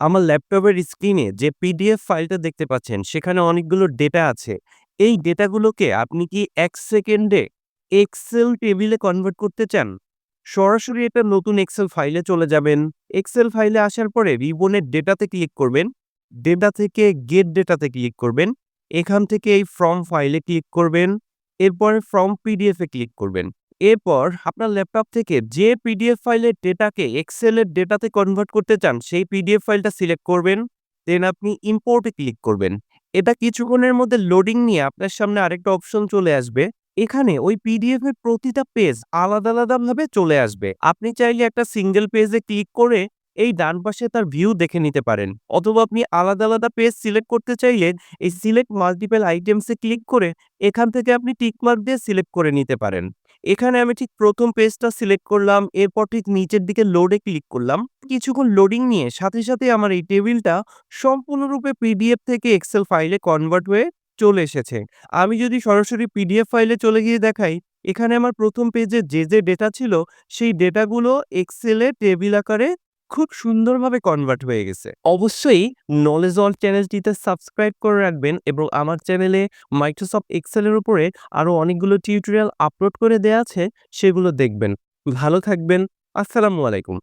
আমার ল্যাপটপের স্ক্রিনে যে পিডিএফ ফাইলটা দেখতে পাচ্ছেন, সেখানে অনেকগুলো ডেটা আছে। এই ডেটাগুলোকে আপনি কি এক সেকেন্ডে এক্সেল টেবিলে কনভার্ট করতে চান? সরাসরি এটা নতুন এক্সেল ফাইলে চলে যাবেন। এক্সেল ফাইলে আসার পরে রিবনের ডেটাতে ক্লিক করবেন। ডেটা থেকে গেট ডেটাতে ক্লিক করবেন। এখান থেকে এই ফ্রম ফাইলে ক্লিক করবেন। এরপরে ফ্রম পিডিএফে ক্লিক করবেন। এরপর আপনার ল্যাপটপ থেকে যে পিডিএফ ফাইলের ডেটাকে এক্সেলের ডেটাতে কনভার্ট করতে চান সেই পিডিএফ ফাইলটা সিলেক্ট করবেন। দেন আপনি ইম্পোর্টে ক্লিক করবেন। এটা কিছুক্ষণের মধ্যে লোডিং নিয়ে আপনার সামনে আরেকটা অপশন চলে আসবে। এখানে ওই পিডিএফ এর প্রতিটা পেজ আলাদা, আলাদাভাবে চলে আসবে। আপনি চাইলে একটা সিঙ্গেল পেজে ক্লিক করে এই ডান পাশে তার ভিউ দেখে নিতে পারেন। অথবা আপনি আলাদা, আলাদা পেজ সিলেক্ট করতে চাইলে এই সিলেক্ট মাল্টিপল আইটেমসে ক্লিক করে এখান থেকে আপনি টিকমার্ক দিয়ে সিলেক্ট করে নিতে পারেন। এখানে আমি ঠিক প্রথম পেজটা সিলেক্ট করলাম। এরপর ঠিক নিচের দিকে লোডে ক্লিক করলাম। কিছুক্ষণ লোডিং নিয়ে সাথে, সাথে আমার এই টেবিলটা সম্পূর্ণরূপে পিডিএফ থেকে এক্সেল ফাইলে কনভার্ট হয়ে চলে এসেছে। আমি যদি সরাসরি পিডিএফ ফাইলে চলে গিয়ে দেখাই, এখানে আমার প্রথম পেজে যে, যে ডেটা ছিল সেই ডেটাগুলো এক্সেলে টেবিল আকারে খুব সুন্দরভাবে কনভার্ট হয়ে গেছে। অবশ্যই নলেজ অল চ্যানেলটিতে সাবস্ক্রাইব করে রাখবেন এবং আমার চ্যানেলে মাইক্রোসফট এক্সেলের উপরে আরও অনেকগুলো টিউটোরিয়াল আপলোড করে দেওয়া আছে, সেগুলো দেখবেন। ভালো থাকবেন। আসসালামু আলাইকুম।